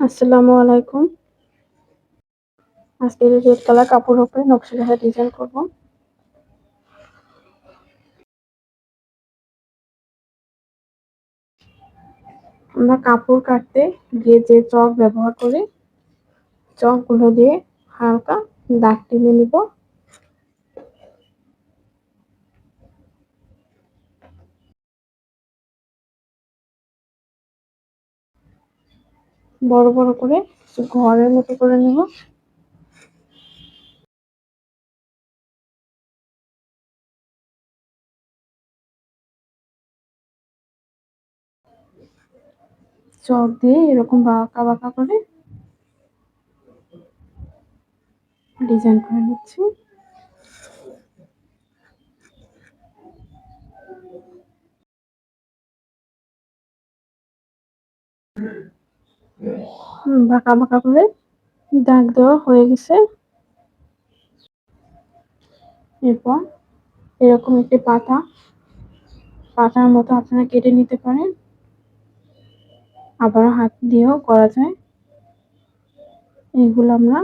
আসসালামু আলাইকুম। আজকে রেড কালার কাপড় উপরে নকশা কাঁথা ডিজাইন করব। আমরা কাপড় কাটতে গিয়ে যে চক ব্যবহার করি, চকগুলো দিয়ে হালকা দাগ টেনে নিব। বড় বড় করে ঘরের মতো করে নিব। চক দিয়ে এরকম বাঁকা বাঁকা করে ডিজাইন করে নিচ্ছি। বাঁকা বাঁকা করে দাগ দেওয়া হয়ে গেছে। এরপর এরকম একটি পাতা, পাতার মতো আপনারা কেটে নিতে পারেন। আবার হাত দিয়েও করা যায়। এগুলো আমরা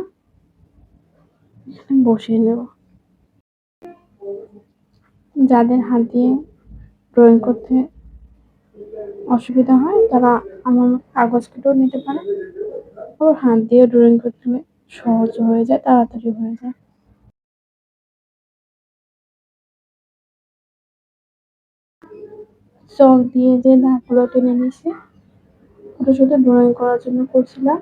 বসিয়ে নেব। যাদের হাত দিয়ে ড্রয়িং করতে অসুবিধা হয়, তারা আমার কাগজ কেটেও নিতে পারে। আবার হাত দিয়ে ড্রয়িং করতে সহজ হয়ে যায়, তাড়াতাড়ি হয়ে যায়। চক দিয়ে যে দাগগুলো টেনে নিছি ওটা শুধু ড্রয়িং করার জন্য করছিলাম।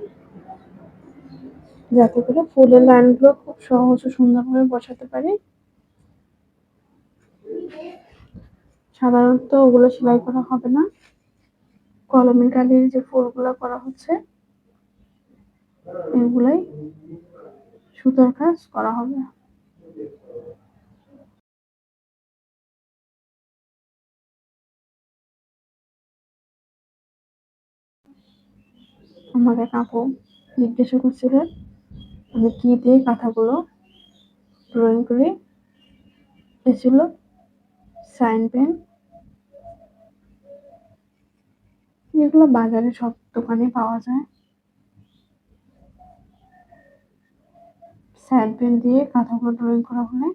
যাতে করে ফুলের লাইনগুলো খুব সহজ ও সুন্দরভাবে বসাতে পারি। সাধারণত ওগুলো সেলাই করা হবে না। কলমের কালির যে ফুলগুলো করা হচ্ছে, এগুলাই সুতোর কাজ করা হবে। আমাকে কাকু জিজ্ঞাসা করছিলেন, আমি কি দিয়ে কাঁথাগুলো ড্রয়িং করি এ সাইন পেন এগুলো বাজারে সব দোকানে পাওয়া যায়। স্যান্ড পেন দিয়ে কাঁথাগুলো ড্রয়িং করা হলে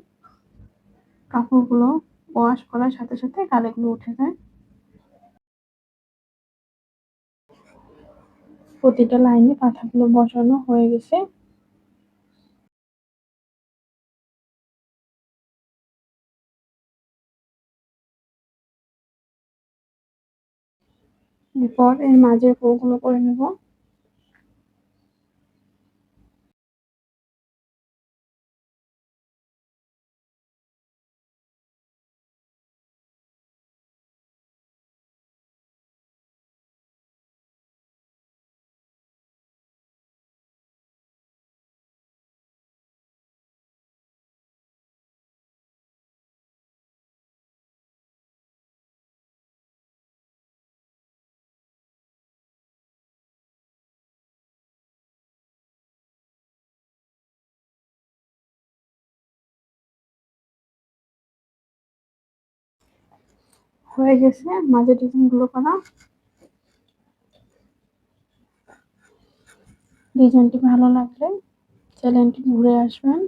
কাপড়গুলো ওয়াশ করার সাথে সাথে কালেগুলো উঠে যায়। প্রতিটা লাইনে কাঁথাগুলো বসানো হয়ে গেছে। এরপর এর মাঝের ফুলগুলো করে নেব। হয়ে গেছে মাঝে ডিজাইনগুলো করা। ডিজাইনটি ভালো লাগলে চ্যানেলটি ঘুরে আসবেন।